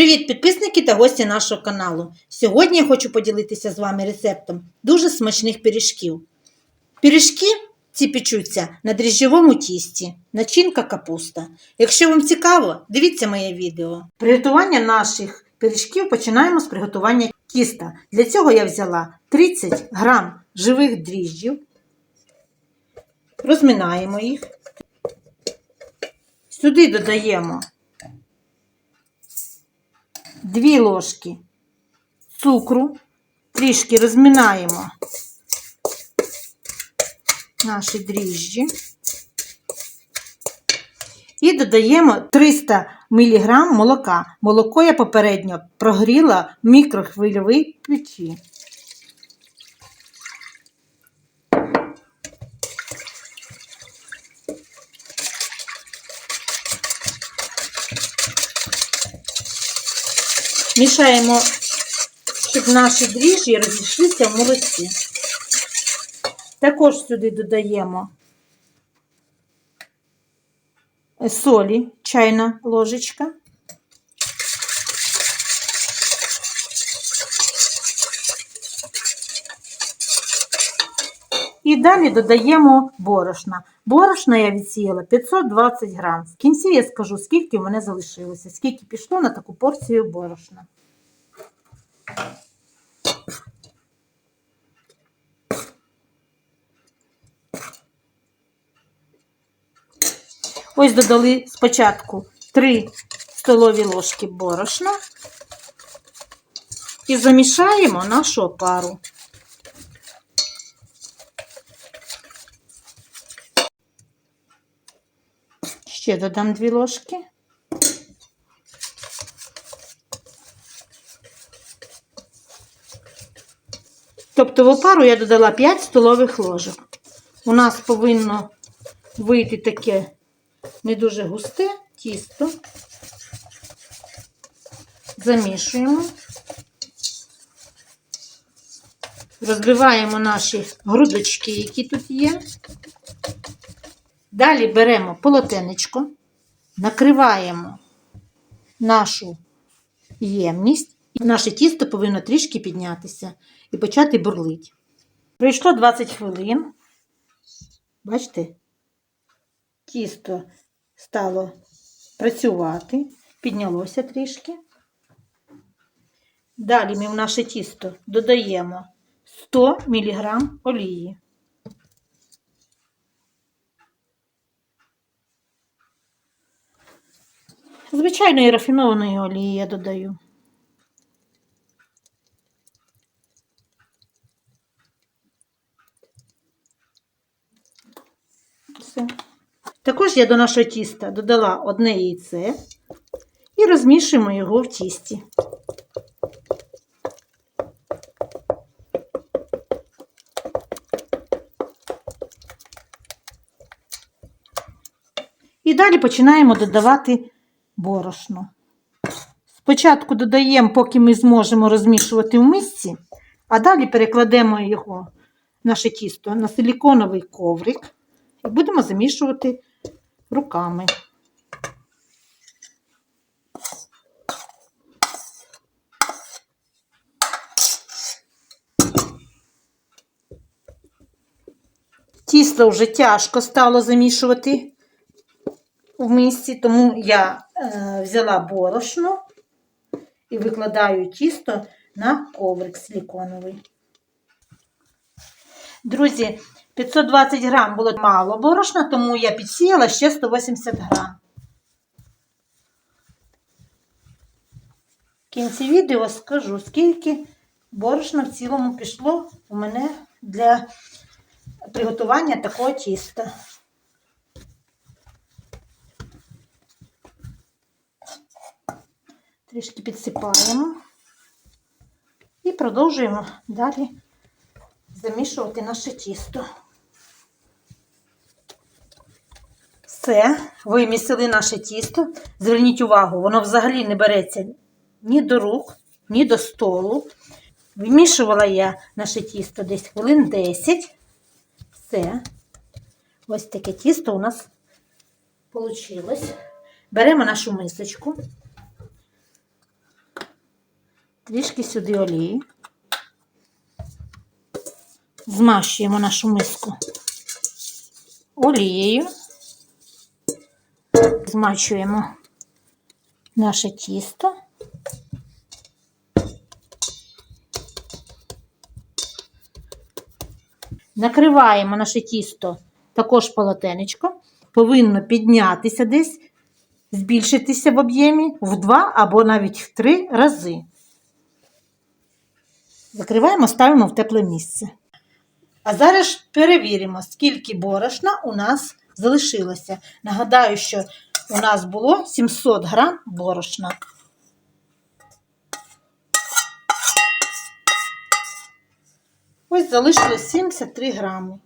Привіт, підписники та гості нашого каналу. Сьогодні я хочу поділитися з вами рецептом дуже смачних пиріжків. Пиріжки ці печуться на дріжджовому тісті, начинка капуста. Якщо вам цікаво, дивіться моє відео. Приготування наших пиріжків починаємо з приготування тіста. Для цього я взяла 30 грам живих дріжджів, розминаємо їх. Сюди додаємо 2 ложки цукру, трішки розминаємо наші дріжджі і додаємо 300 мг молока. Молоко я попередньо прогріла в мікрохвильовій печі. Мішаємо, щоб наші дріжджі розійшлися в молоці. Також сюди додаємо солі, чайна ложечка. І далі додаємо борошна. Борошна я відсіяла 520 грам. В кінці я скажу, скільки в мене залишилося, скільки пішло на таку порцію борошна. Ось додали спочатку 3 столові ложки борошна і замішаємо нашу опару. Ще додам 2 ложки. Тобто в опару я додала 5 столових ложок. У нас повинно вийти таке не дуже густе тісто. Замішуємо. Розбиваємо наші грудочки, які тут є. Далі беремо полотенечко, накриваємо нашу ємність, і наше тісто повинно трішки піднятися і почати бурлити. Пройшло 20 хвилин. Бачите, тісто стало працювати, піднялося трішки. Далі ми в наше тісто додаємо 100 мг олії. Звичайної рафінованої олії я додаю. Все. Також я до нашого тіста додала одне яйце і розмішуємо його в тісті. І далі починаємо додавати борошно. Спочатку додаємо, поки ми зможемо розмішувати в мисці, а далі перекладемо його, наше тісто, на силіконовий коврик і будемо замішувати руками. Тісто вже тяжко стало замішувати в мисці, тому я е, взяла борошно і викладаю тісто на коврик силіконовий. Друзі, 520 грам було мало борошна, тому я підсіяла ще 180 грам. В кінці відео скажу, скільки борошна в цілому пішло у мене для приготування такого тіста. Трішки підсипаємо і продовжуємо далі замішувати наше тісто. Все, вимісили наше тісто. Зверніть увагу, воно взагалі не береться ні до рук, ні до столу. Вимішувала я наше тісто десь хвилин 10. Все. Ось таке тісто у нас вийшло. Беремо нашу мисочку. Трішки сюди олії. Змащуємо нашу миску олією. Змачуємо наше тісто. Накриваємо наше тісто також полотенечком. Повинно піднятися десь, збільшитися в об'ємі в два або навіть в три рази. Закриваємо, ставимо в тепле місце. А зараз перевіримо, скільки борошна у нас залишилося. Нагадаю, що у нас було 700 грам борошна. Ось залишилось 73 грами.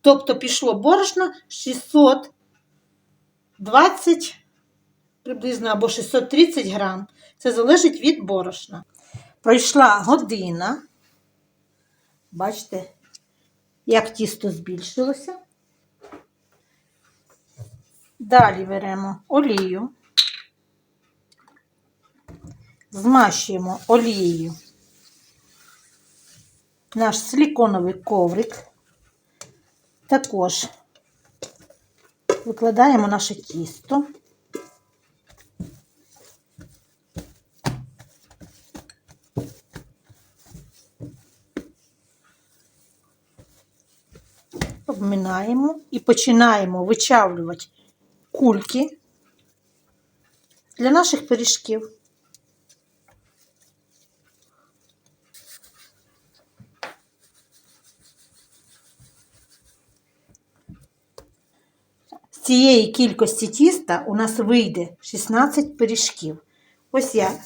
Тобто пішло борошно 620 приблизно або 630 грам. Це залежить від борошна. Пройшла година. Бачите, як тісто збільшилося. Далі беремо олію, змащуємо олією наш силіконовий коврик. Також викладаємо наше тісто. Обминаємо і починаємо вичавлювати кульки для наших пиріжків. З цієї кількості тіста у нас вийде 16 пиріжків. Ось я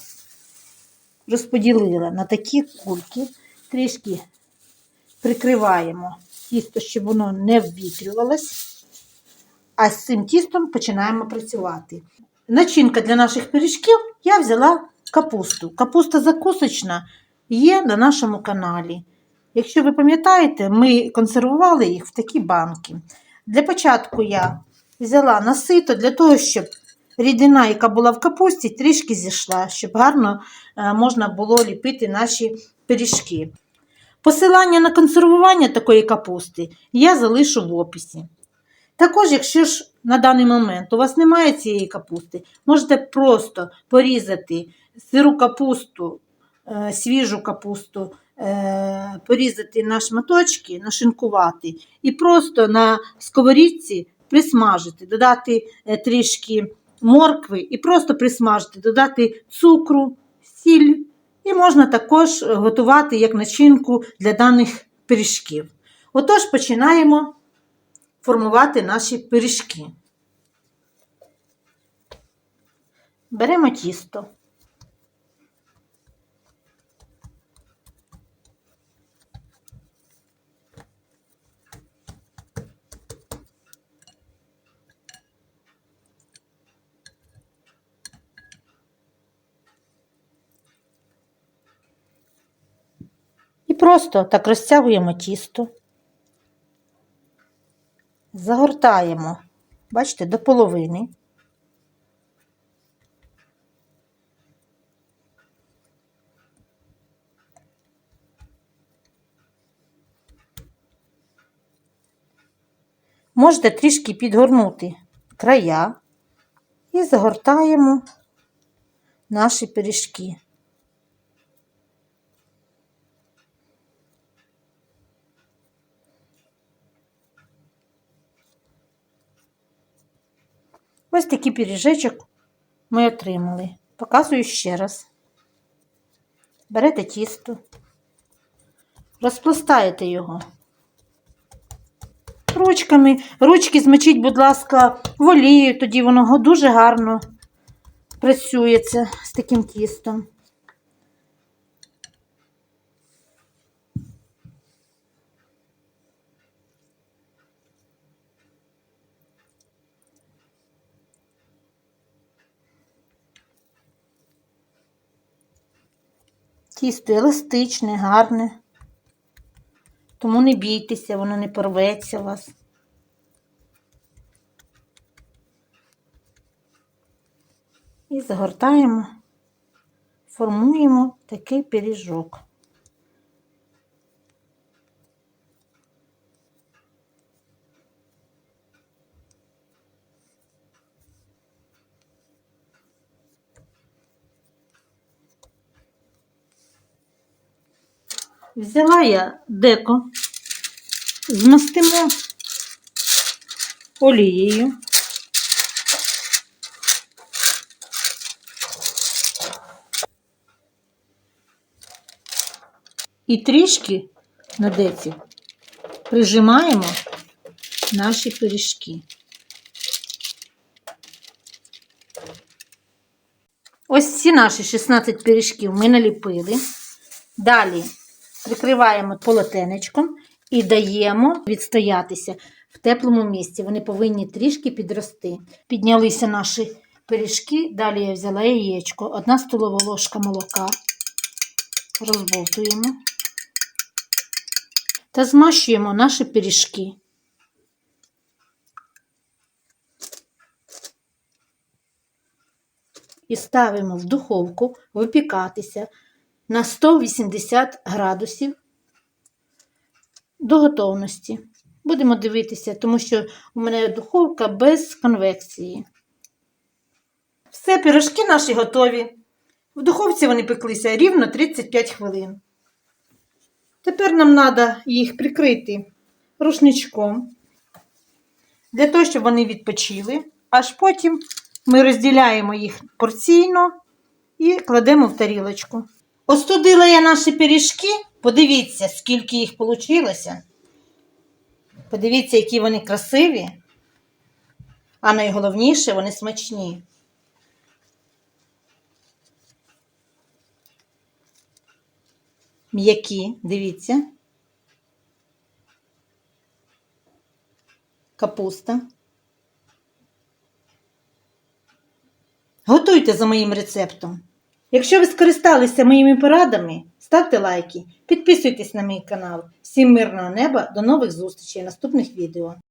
розподілила на такі кульки, трішки прикриваємо тісто, щоб воно не ввітрювалось. А з цим тістом починаємо працювати. Начинка для наших пиріжків я взяла капусту. Капуста закусочна є на нашому каналі. Якщо ви пам'ятаєте, ми консервували їх в такі банки. Для початку я взяла насито для того, щоб рідина, яка була в капусті, трішки зійшла, щоб гарно е, можна було ліпити наші пиріжки. Посилання на консервування такої капусти я залишу в описі. Також, якщо ж на даний момент у вас немає цієї капусти, можете просто порізати сиру капусту, е, свіжу капусту, е, порізати на шматочки, нашинкувати і просто на сковорідці присмажити, додати е, трішки моркви і просто присмажити, додати цукру, сіль. І можна також готувати як начинку для даних пиріжків. Отож, починаємо формувати наші пиріжки. Беремо тісто. Просто так розтягуємо тісто, загортаємо, бачите, до половини. Можете трішки підгорнути края і загортаємо наші пиріжки. Ось такий пиріжечок ми отримали. Показую ще раз. Берете тісто, розпластаєте його ручками. Ручки змочіть, будь ласка, в олію, тоді воно дуже гарно працюється з таким тістом. Тісто еластичне, гарне. Тому не бійтеся, воно не порветься у вас. І загортаємо формуємо такий пиріжок. Взяла я деко, змастимо олією. І трішки на деці прижимаємо наші пиріжки. Ось всі наші 16 пиріжків ми наліпили. Далі прикриваємо полотенечком і даємо відстоятися в теплому місці. Вони повинні трішки підрости. Піднялися наші пиріжки. Далі я взяла яєчко, одна столова ложка молока. Розболтуємо та змащуємо наші пиріжки. І ставимо в духовку випікатися на 180 градусів до готовності. Будемо дивитися, тому що у мене духовка без конвекції. Все, пирожки наші готові. В духовці вони пеклися рівно 35 хвилин. Тепер нам треба їх прикрити рушничком, для того, щоб вони відпочили. Аж потім ми розділяємо їх порційно і кладемо в тарілочку. Остудила я наші пиріжки. Подивіться, скільки їх вийшло. Подивіться, які вони красиві. А найголовніше, вони смачні. М'які, дивіться. Капуста. Готуйте за моїм рецептом. Якщо ви скористалися моїми порадами, ставте лайки, підписуйтесь на мій канал. Всім мирного неба, до нових зустрічей наступних відео.